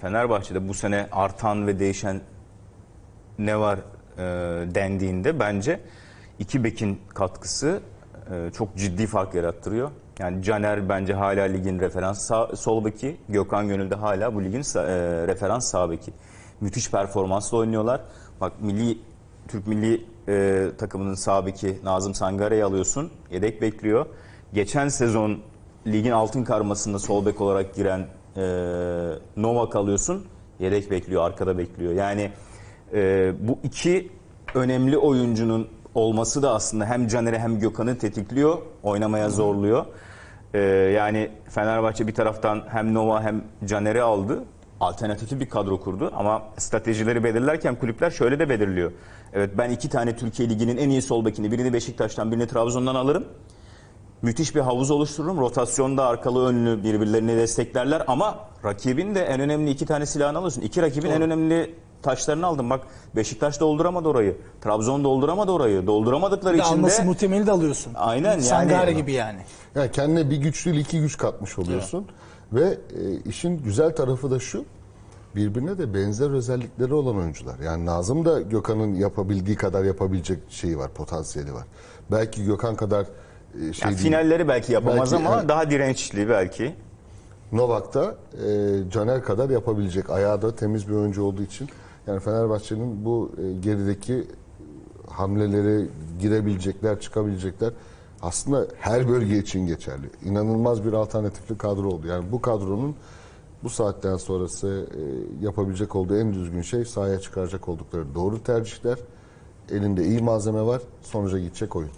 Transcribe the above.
Fenerbahçe'de bu sene artan ve değişen ne var e, dendiğinde bence iki bekin katkısı e, çok ciddi fark yarattırıyor. Yani Caner bence hala ligin referans sağ, sol beki, Gökhan Gönül de hala bu ligin sa- e, referans sağ beki. Müthiş performansla oynuyorlar. Bak milli Türk milli e, takımının sağ beki Nazım Sangare'yi alıyorsun. Yedek bekliyor. Geçen sezon ligin altın karmasında sol bek olarak giren e, Novak alıyorsun. Yedek bekliyor, arkada bekliyor. Yani e, bu iki önemli oyuncunun olması da aslında hem Caner'i hem Gökhan'ı tetikliyor, oynamaya zorluyor. E, yani Fenerbahçe bir taraftan hem Nova hem Caner'i aldı. Alternatifli bir kadro kurdu ama stratejileri belirlerken kulüpler şöyle de belirliyor. Evet ben iki tane Türkiye Ligi'nin en iyi sol bekini, birini Beşiktaş'tan birini Trabzon'dan alırım müthiş bir havuz oluştururum. Rotasyonda arkalı önlü birbirlerini desteklerler ama rakibin de en önemli iki tane silahını alıyorsun. İki rakibin en önemli taşlarını aldın. Bak Beşiktaş dolduramadı orayı. Trabzon dolduramadı orayı. Dolduramadıkları Bir de için alması de muhtemeli de alıyorsun. Aynen yani. Sangare gibi yani. Yani kendine bir güç değil iki güç katmış oluyorsun. Ve e, işin güzel tarafı da şu. Birbirine de benzer özellikleri olan oyuncular. Yani Nazım da Gökhan'ın yapabildiği kadar yapabilecek şeyi var, potansiyeli var. Belki Gökhan kadar şey Yani değil. finalleri belki yapamaz Belki, ama evet. daha dirençli belki. Novak da e, Caner kadar yapabilecek. Ayağı da temiz bir oyuncu olduğu için. Yani Fenerbahçe'nin bu e, gerideki hamleleri girebilecekler, çıkabilecekler aslında her bölge için geçerli. İnanılmaz bir alternatifli kadro oldu. Yani bu kadronun bu saatten sonrası e, yapabilecek olduğu en düzgün şey sahaya çıkaracak oldukları doğru tercihler. Elinde iyi malzeme var. Sonuca gidecek oyun.